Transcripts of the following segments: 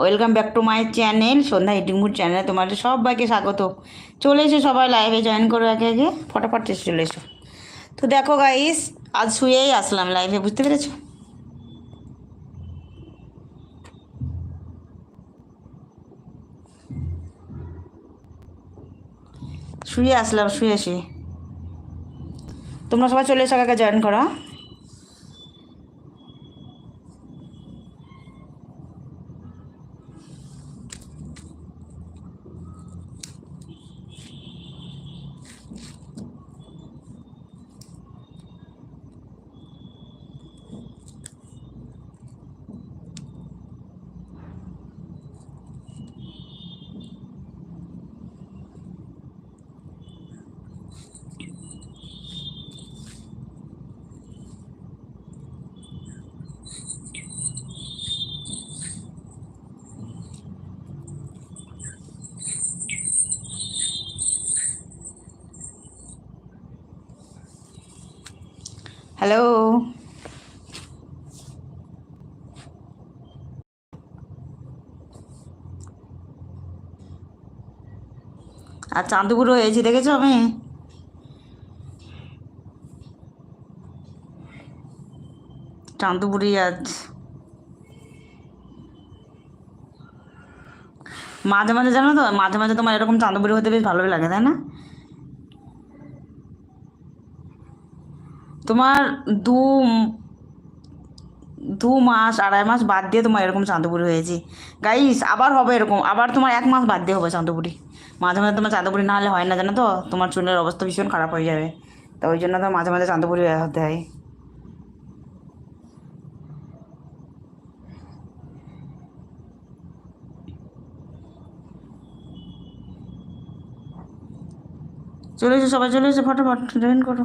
Welcome back to my channel Sandhya eating mood চ্যানেলে তোমাদের সবাইকে স্বাগত। চলে এসো সবাই লাইভে জয়েন করো আগে আগে ফটাফট এসে চলে এসো। তো দেখো গাইস আজ শুয়েই আসলাম লাইভে বুঝতে পেরেছ? শুয়ে আসলাম, শুয়ে শুয়ে তোমরা সবাই চলে এসো আগে জয়েন করো হ্যালো। আর চাঁদপুরও হয়েছি, দেখেছ আমি? চাঁদপুরি আজ। মাঝে মাঝে জানো তো, মাঝে মাঝে তোমার এরকম চাঁদপুরি হতে বেশ ভালোই লাগে, তাই না? তোমার দু দু মাস, আড়াই মাস বাদ দিয়ে তোমার এরকম চাঁদপুরি হয়েছে। গাইস আবার হবে এরকম। আবার তোমার এক মাস বাদ দিয়ে হবে চাঁদপুরি। মাঝে মাঝে তোমার চাঁদপুরি না হলে হয় না, জানো তো? তোমার চুলের অবস্থা ভীষণ খারাপ হয়ে যাবে। তো ওই জন্য তো মাঝে মাঝে চাঁদপুরি হতে হয়। চলে এসো সবাই, চলে এসো, ফটোফট জয়েন করো।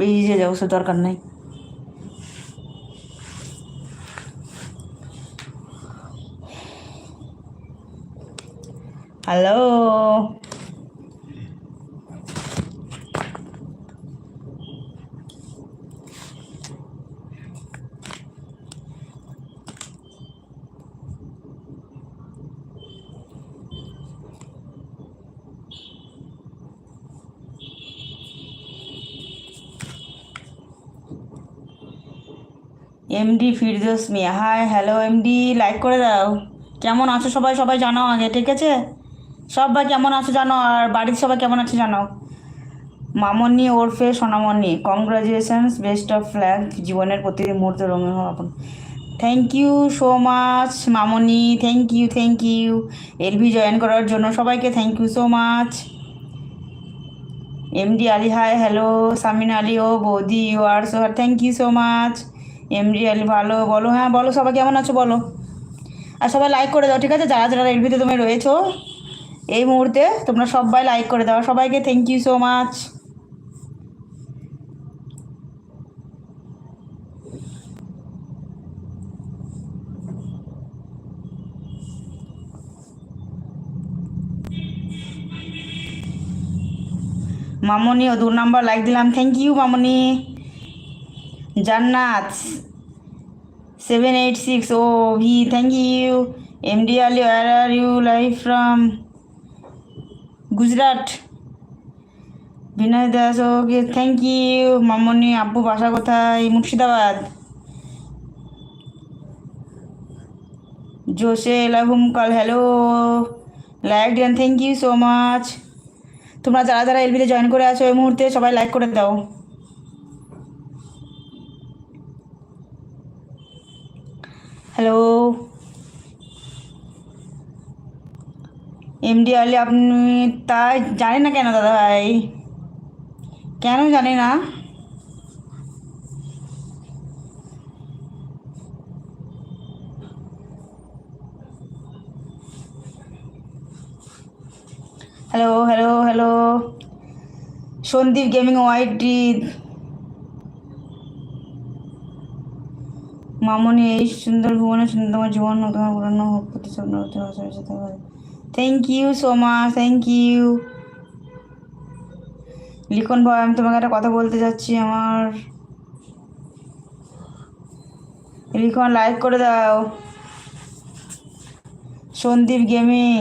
এই যে যাও সে দরকার নেই hello MD Firdous Mia hi hello MD like করে দাও। কেমন আছো সবাই? সবাই জানো আগে, ঠিক আছে? সবাই কেমন আছো জানো? আর বাড়ির সবাই কেমন আছে জানো মামনি ওরফে সোনামণি কংগ্রাচুলেশনস বেস্ট অফ ফ্ল্যাগ জীবনের প্রতিটি মুহূর্তে রঙিন আপন। Thank you so much Mamoni thank you thank you LV join করার জন্য সবাইকে thank you so much MD Ali hi hello Samin Ali ও বৌদি you are so thank you so much MD Ali ভালো, বলো। হ্যাঁ বলো সবাই, কেমন আছো বলো? আর সবাই লাইক করে দাও, ঠিক আছে? যারা যারা এলভিতে তুমি রয়েছো, এই মুহূর্তে তোমরা সবাই লাইক করে দাও। সবাইকে থ্যাংক ইউ সো মাচ মামনি, ও দু নাম্বার লাইক দিলাম। থ্যাংক ইউ মামনি। Jannat. Seven eight six O V thank you MD Ali where are you live from Gujarat Binoy Das okay thank you মামনি আব্বু বাসা কোথায় মুর্শিদাবাদ জোসে লাভুম call hello like then thank you so much তোমরা যারা যারা এলবিতে join করে আছো এই মুহূর্তে সবাই লাইক করে দাও। হ্যালো এমডি আলি আপনি তাই জানি না কেন দাদা ভাই? কেন জানি না? Hello hello hello Sandeep gaming wide মামনি, এই সুন্দর ভুবনে সুন্দর জীবন তোমার পুরানো হোক প্রতি স্বপ্ন thank you so much thank you Likhon ভাই, আমি তোমাকে একটা কথা বলতে যাচ্ছি, আমার লিখন লাইক করে দাও। সন্দীপ গেমিং।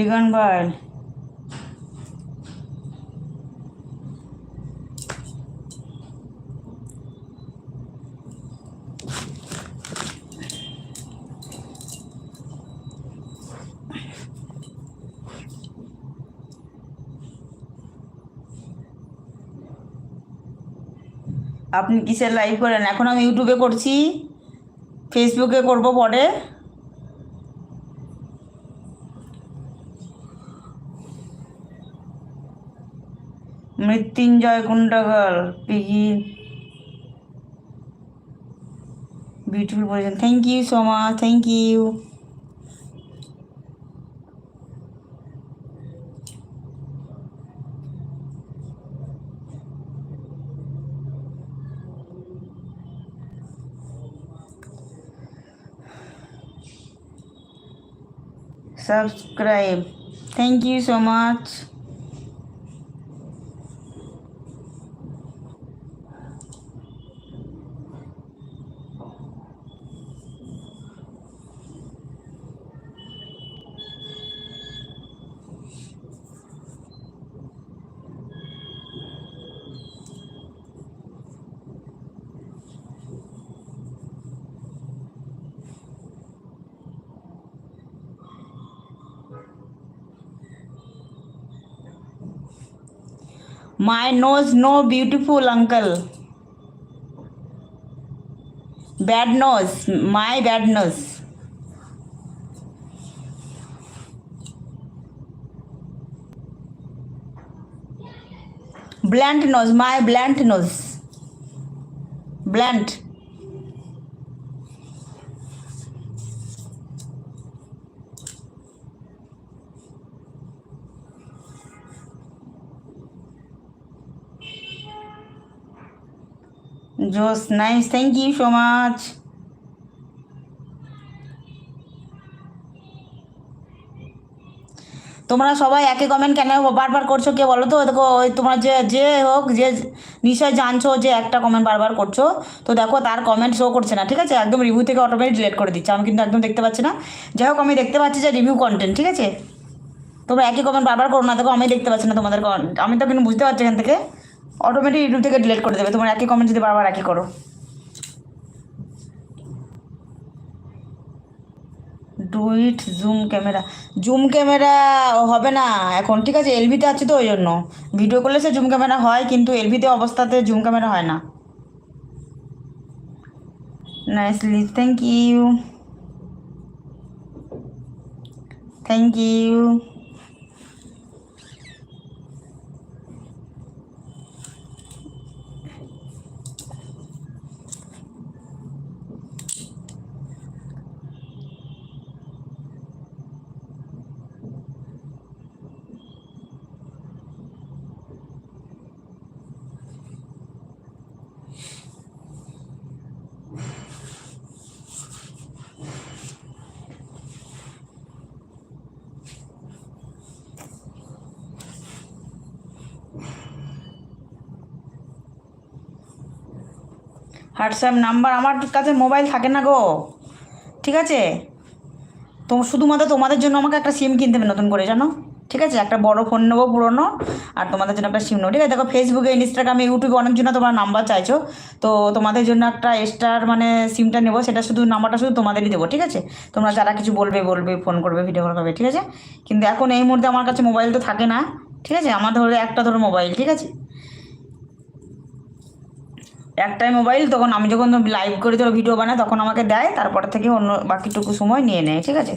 লিখন ভাই আপনি কিসের লাইভ করেন? এখন আমি ইউটিউবে করছি। ফেসবুকে করব পরে। মৃত্যুঞ্জয় কুণ্ডগল পিগি বিউটিফুল বলেছেন thank you so much thank you subscribe thank you so much My nose no beautiful uncle. Bad nose, my bad nose. Blunt nose, my blunt nose. Blunt. জোস nice thank you so much তোমরা সবাই একই comment কেন বারবার করছ? কে বলো তো? দেখো, ওই তোমরা যে যে হোক, যে নিশ্চয় জানছো যে একটা কমেন্ট বারবার করছ। তো দেখো, তার কমেন্ট শো করছে না, ঠিক আছে? একদম রিভিউ থেকে অটোমেটিক ডিলিট করে দিচ্ছে। আমি কিন্তু একদম দেখতে পাচ্ছি না। যাই হোক, আমি দেখতে পাচ্ছি যে রিভিউ কন্টেন্ট ঠিক আছে? তোমরা একই কমেন্ট বারবার করো না। দেখো, আমি দেখতে পাচ্ছি না তোমাদের। আমি তো কিন্তু বুঝতে পারছি এখান থেকে। অটোমেটিক ইউটিউব থেকে ডিলিট করে দেবে। তোমার একই কমেন্ট যদি বারবার একই করো। Do it zoom camera zoom camera হবে না। এখন ঠিক আছে এলভিতে আছে তো, ওই জন্য। ভিডিও করলে সে জুম ক্যামেরা হয়, কিন্তু এলভিতে অবস্থাতে জুম ক্যামেরা হয় না। Nicely thank you thank you WhatsApp number, আমার কাছে মোবাইল থাকে না গো। ঠিক আছে? তো শুধুমাত্র তোমাদের জন্য আমাকে একটা সিম কিনতে হবে নতুন করে, জানো? ঠিক আছে? একটা বড় ফোন নেব পুরোনো, আর তোমাদের জন্য একটা সিম নেব। ঠিক আছে? দেখো ফেসবুকে ইনস্টাগ্রামে ইউটিউবে অনেকজনা তোমার নাম্বার চাইছো। তো তোমাদের জন্য একটা এক্সট্রার মানে সিমটা নেব, সেটা শুধু, নাম্বারটা শুধু তোমাদেরই দেবো, ঠিক আছে? তোমরা যারা কিছু বলবে বলবে, ফোন করবে ভিডিও কল করবে, ঠিক আছে? কিন্তু এখন এই মুহূর্তে আমার কাছে মোবাইল তো থাকে না, ঠিক আছে? আমার ধরো একটা ধরো মোবাইল, ঠিক আছে? একটাই মোবাইল তখন আমি যখন লাইভ করে ধরো ভিডিও বানাই, তখন আমাকে দেয়, তারপর থেকে অন্য বাকিটুকু সময় নিয়ে নেয়, ঠিক আছে?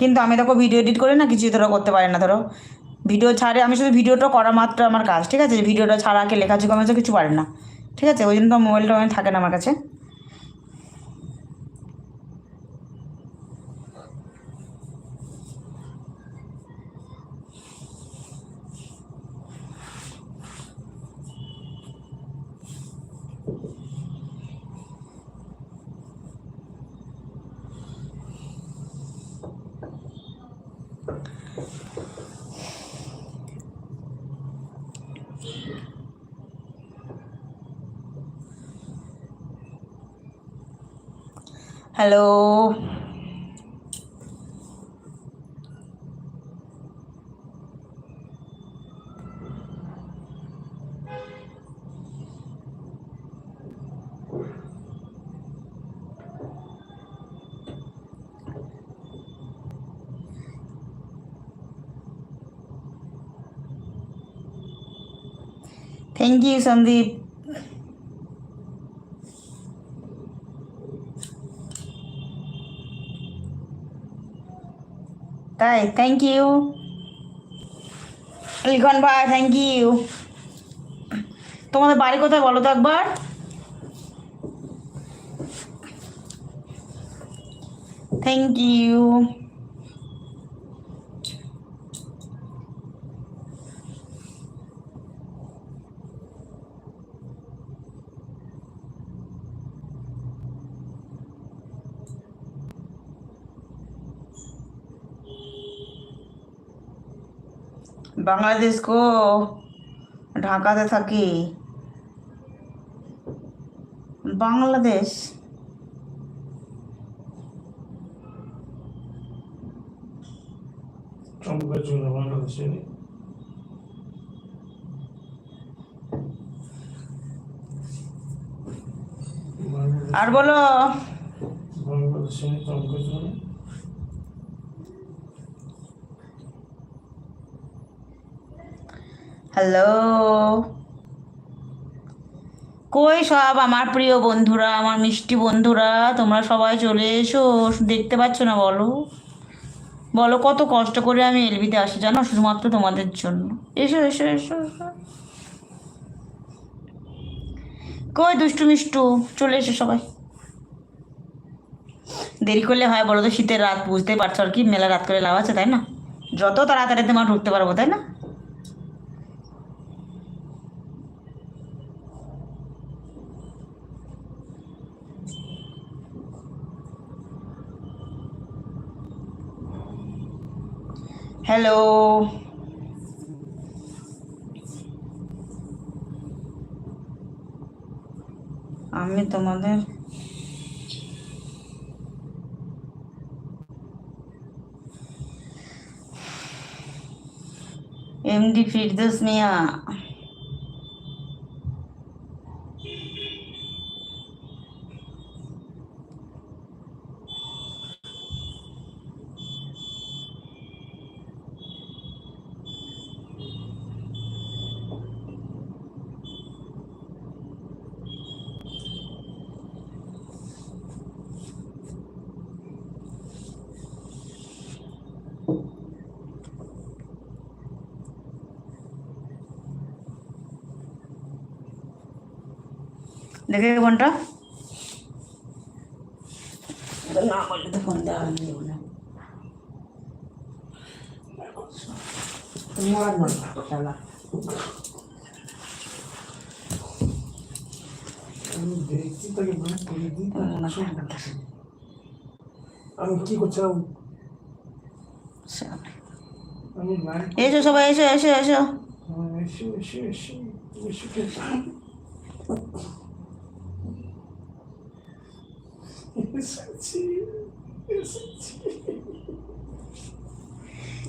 কিন্তু আমি দেখো ভিডিও এডিট করে না, কিছুই ধরো করতে পারি না, ধরো। ভিডিও ছাড়ে, আমি শুধু ভিডিওটা করা মাত্র আমার কাজ, ঠিক আছে? ভিডিওটা ছাড়া কে লেখাচুকা আমি কিছু পারি না, ঠিক আছে? ওই জন্য তো মোবাইলটা থাকে না আমার কাছে। হ্যালো থ্যাংক ইউ সন্দীপ তাই থ্যাংক ইউ লিখন ভাই থ্যাংক ইউ তোমাদের বাড়ি কোথায় বলো তো একবার? থ্যাংক ইউ বাংলাদেশ গো ঢাকাতে থাকি। বাংলাদেশে। আর বলো। বাংলাদেশে চমকের জন্য হ্যালো কই সব আমার প্রিয় বন্ধুরা, আমার মিষ্টি বন্ধুরা? তোমরা সবাই চলে এসো। দেখতে পাচ্ছ না বলো? বলো কত কষ্ট করে আমি এলবিতে আসি, জানো? শুধুমাত্র তোমাদের জন্য। এসো এসো এসো কই দুষ্টু মিষ্টু? চলে এসো সবাই। দেরি করলে হয় বলো তো, শীতের রাত বুঝতে পারছ আর কি? মেলা রাত করে লাভ আছে, তাই না? যত তাড়াতাড়ি তোমার ঢুকতে পারব, তাই না? হ্যালো আমি তোমাদের এমডি ফিরদোস মিয়া দেখে ফোনটা না বললে তো ফোন দেওয়া হয়নি বলে আমি দেখছি তাকে মানে করে দিই আমি কি করছিলাম আমি লাইভ এসো সবাই এসো এসো এসো এসে এসে এসে এসে এসে এসেছি এসেছি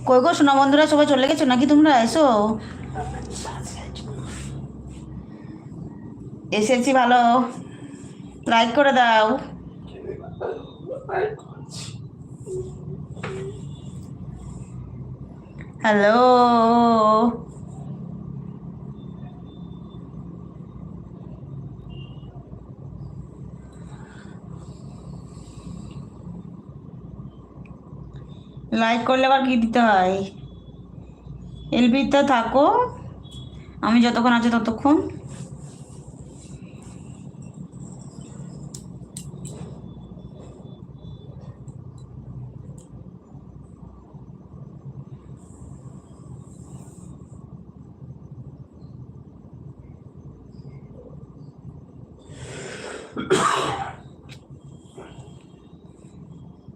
কই গো, সোনা বন্ধুরা, সবাই চলে গেছো নাকি তোমরা? এসো। এসেছি ভালো। লাইক করে দাও। হ্যালো। লাইক করলে আবার কি দিতে হয়? এলবিতে থাকো। আমি যতক্ষণ আছি ততক্ষণ।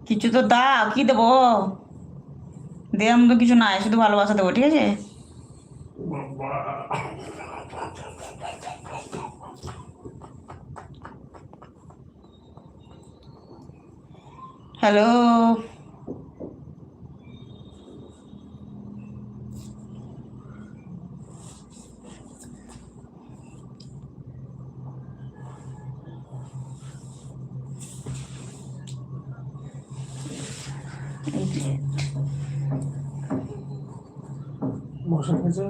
কিছু তো দাও, কি দেবো? দেওয়ার তো কিছু নাই শুধু ভালোবাসা দেবো ঠিক আছে? হ্যালো মশা খেয়েছে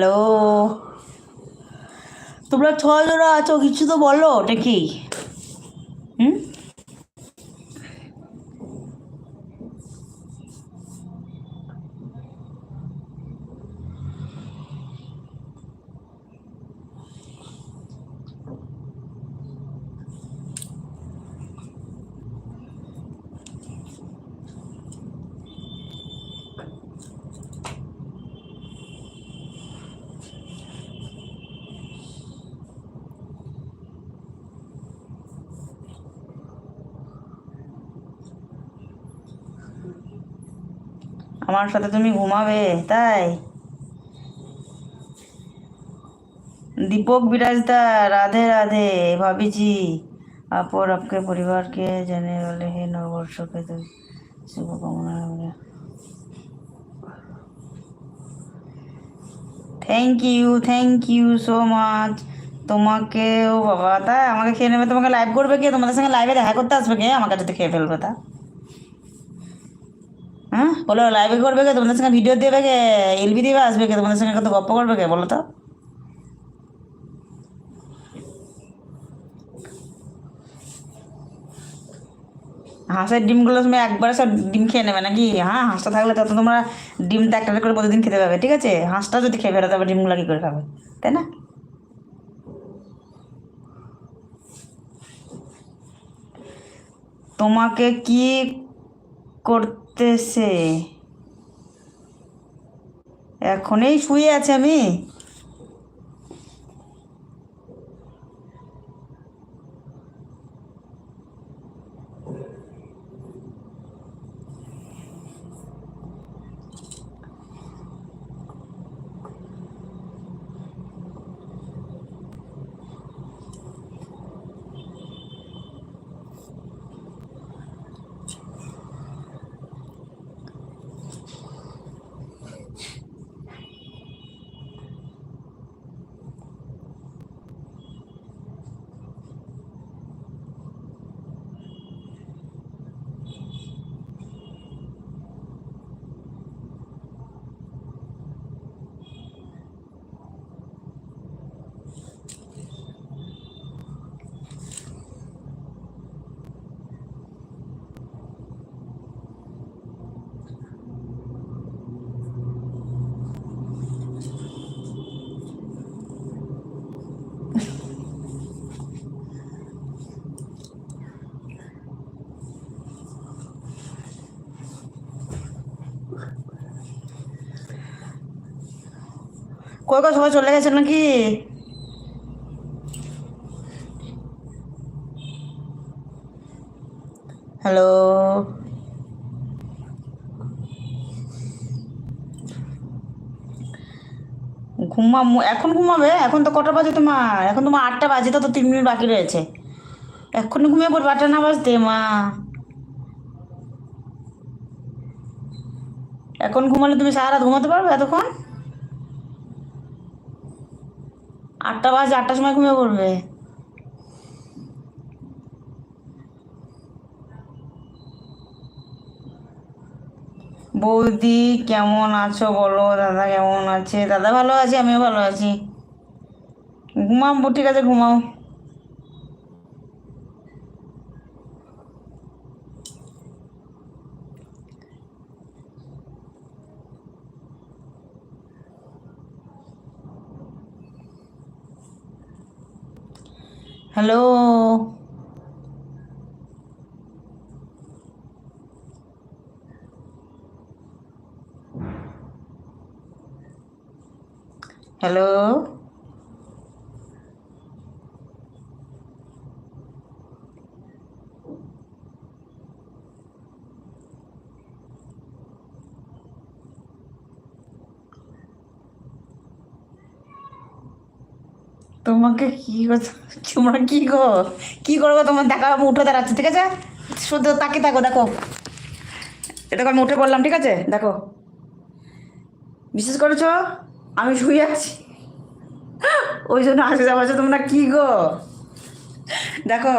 হ্যালো। তোমরা ছয় জোড়া আছো কিছু তো বলো ওটা কি হুম? আমার সাথে তুমি ঘুমাবে, তাই? দীপক, বিরাজদা, রাধে রাধে, ভাবিজি। আপর আপকে পরিবারকে জানে বলে, হে নববর্ষকে তুই শুভকামনা thank you thank you so much তোমাকেও বাবা, তাই? আমাকে খেয়ে নেবে, তোমাকে লাইভ করবে কে? তোমাদের সঙ্গে লাইভে দেখা করতে আসবে কে? আমার কাছে খেয়ে ফেলবে, তা। হ্যাঁ? বলো লাইভে করবে কে? তোমাদের সঙ্গে ভিডিও দেবে কে? এলবি দিবে, আসবে কে? তোমাদের সঙ্গে কত গপ্প করবে কে? বলো তো। হাঁসের ডিমগুলো তুমি একবারে সব ডিম খেয়ে নেবে নাকি? হ্যাঁ হাঁসটা থাকলে তত তোমরা ডিমটা একটা করে প্রতিদিন খেতে পাবে, ঠিক আছে? হাঁসটা যদি খেয়ে ফেলো তবে ডিমগুলো কী করে খাবে? তাই না? তোমাকে কি করতেছে। এই শুয়ে আছে আমি। কই কয় সবাই চলে গেছে নাকি? হ্যালো? ঘুমা এখন ঘুমাবে? এখন তো কটা বাজে তোমার? এখন তোমার আটটা বাজে তো তিন মিনিট বাকি রয়েছে। এক্ষুনি ঘুমিয়ে পড়বে, আটটা না বাজতে, মা। এখন ঘুমালে তুমি সারা রাত ঘুমাতে পারবে এতক্ষণ? আটটা বাজে, আটটার সময় ঘুমিয়ে পড়বে। বৌদি, কেমন আছো বলো? দাদা কেমন আছে? দাদা ভালো আছে, আমিও ভালো আছি। ঘুমাম ঠিক আছে, ঘুমাও। হ্যালো হ্যালো তোমাকে কি তোমরা কি গো? কি করব? তোমার দেখা আমি উঠে, দাঁড়াচ্ছি, ঠিক আছে? শুধু তাকে থাকো, দেখো। এটা আমি উঠে পড়লাম, ঠিক আছে? দেখো। বিশেষ করেছ? আমি শুয়ে আছি। ওই জন্য আসে যাওয়া তোমরা কি গো? দেখো।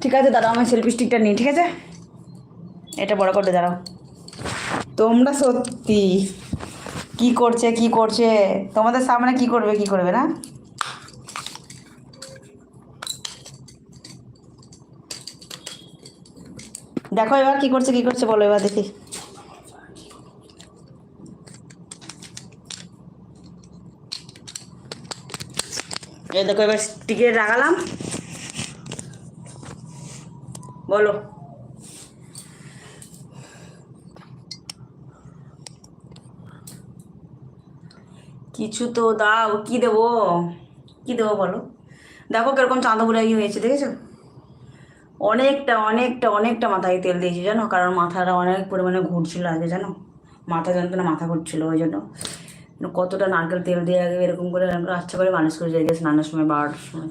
ঠিক আছে, দাঁড়াও আমার সেলফি স্টিকটা নিই, ঠিক আছে? এটা বড় করে দাঁড়াও। তোমরা সত্যি কি করছে কি করছে? তোমাদের সামনে কি করবে কি করবে না? দেখো এবার কি করছে কি করছে বলো এবার দেখি। এই দেখো এবার টিকিট লাগালাম। বলো। কিছু তো দাও, কি দেবো? কি দেবো বলো? দেখো কীরকম চাঁদা ইয়ে হয়েছে, দেখেছ? অনেকটা অনেকটা অনেকটা মাথায় তেল দিয়েছি, জানো? কারণ মাথাটা অনেক পরিমাণে ঘুরছিল আগে, জানো? মাথা যন্ত্রণা, মাথা ঘুরছিল ওই জন্য। কতটা নারকেল তেল দিয়ে আগে এরকম করে এরকম আচ্ছা করে মানুষ করে যাই, স্নানের সময়, বারোটার সময়।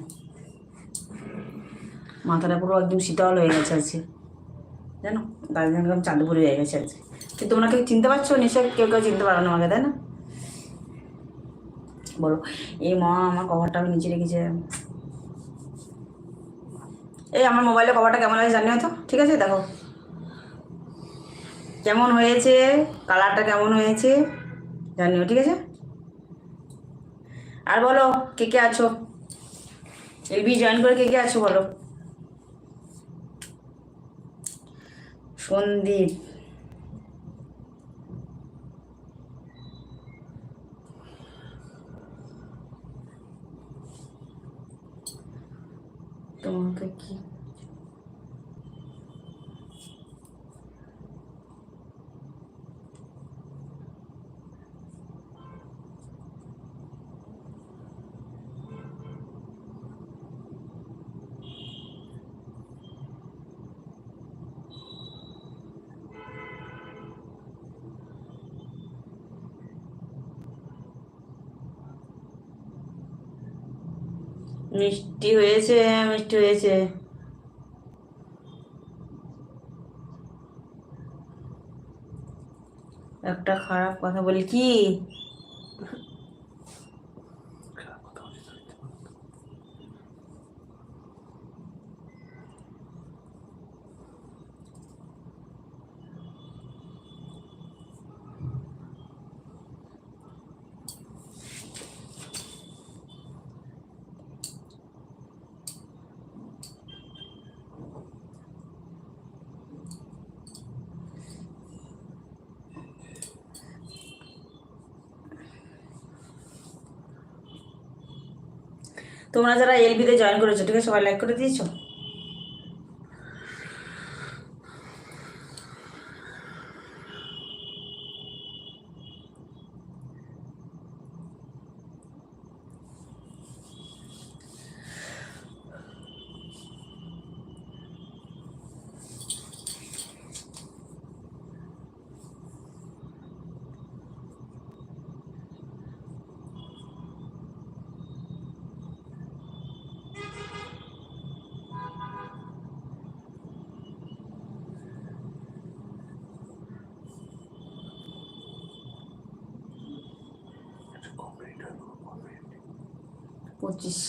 মাথাটা পুরো একদম শীতল হয়ে গেছে আজকে, জানো? দার্জিলিং চাঁদপুরে হয়ে গেছে আজকে। তোমরা কেউ চিনতে পারছ? নিশ্চয় কেউ কেউ চিনতে পারো না আমাকে, তাই না? বলো, এই মা, আমার কভারটা আমি নিচে রেখেছে। এই, আমার মোবাইলের কভারটা কেমন আছে জানিও তো, ঠিক আছে, দেখো। কেমন হয়েছে? কালারটা কেমন হয়েছে? জানিও, ঠিক আছে? আর বলো, কে কে আছো? এলবি জয়েন করে কে কে আছো বলো? সন্দীপ। তোমাকে কি মিষ্টি হয়েছে মিষ্টি হয়েছে। একটা খারাপ কথা বলি কি? তোমরা যারা এলবিতে জয়েন করেছ ঠিক আছে? সবাই লাইক করে দিয়েছ? পঁচিশ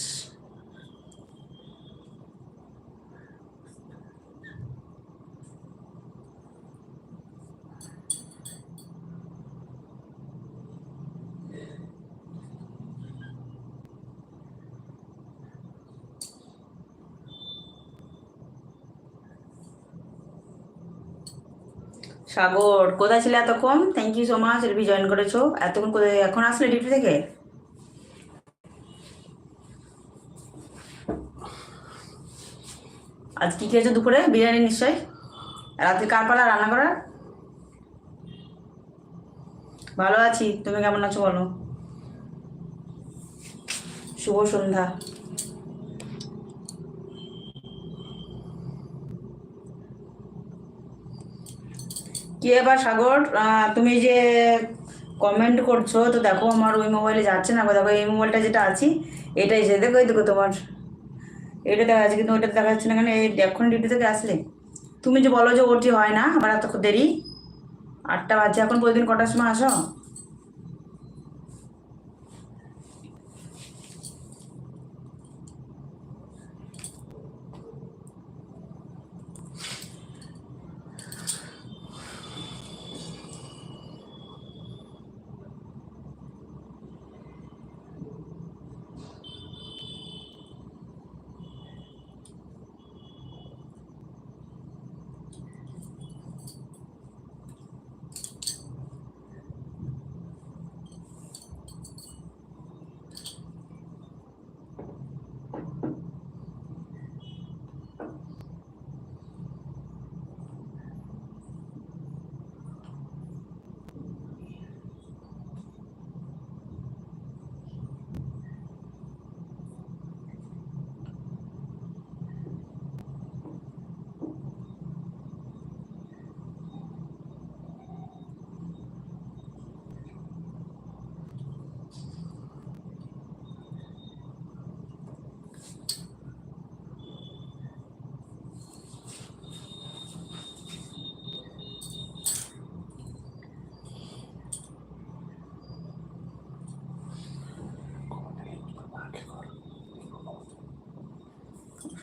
সাগর, কোথায় ছিলে এতক্ষণ? Thank you so much LB join করেছ। এতক্ষণ কোথায়? এখন আসলে ডিউটি থেকে? আজ কি খেয়েছো দুপুরে? বিরিয়ানি নিশ্চয়ই। রাতে কার পালা রান্না করার ভালো আছি। তুমি কেমন আছো বলো? শুভ সন্ধ্যা। কি এবার সাগর? তুমি যে কমেন্ট করছ, তো দেখো আমার ওই মোবাইলে যাচ্ছে না দেখো এই মোবাইলটা যেটা আছি, এটাই যে, দেখো দেখো তোমার। এটা দেখা যাচ্ছে, কিন্তু ওইটা দেখা যাচ্ছে না কেন? এই এখন ডিউটি থেকে আসলে। তুমি যে বলো যে ওটি হয় না, আমার এত দেরি। আটটা বাজছে, এখন প্রতিদিন কটার সময় আসো?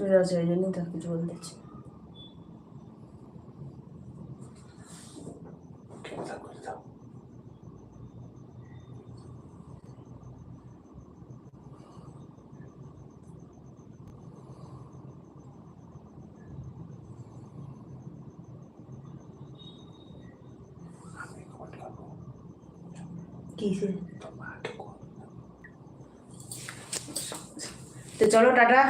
অসুবিধা আছে ওই জন্যই তো কিছু বলতে চাচ্ছি তোর তো চলো টাটা।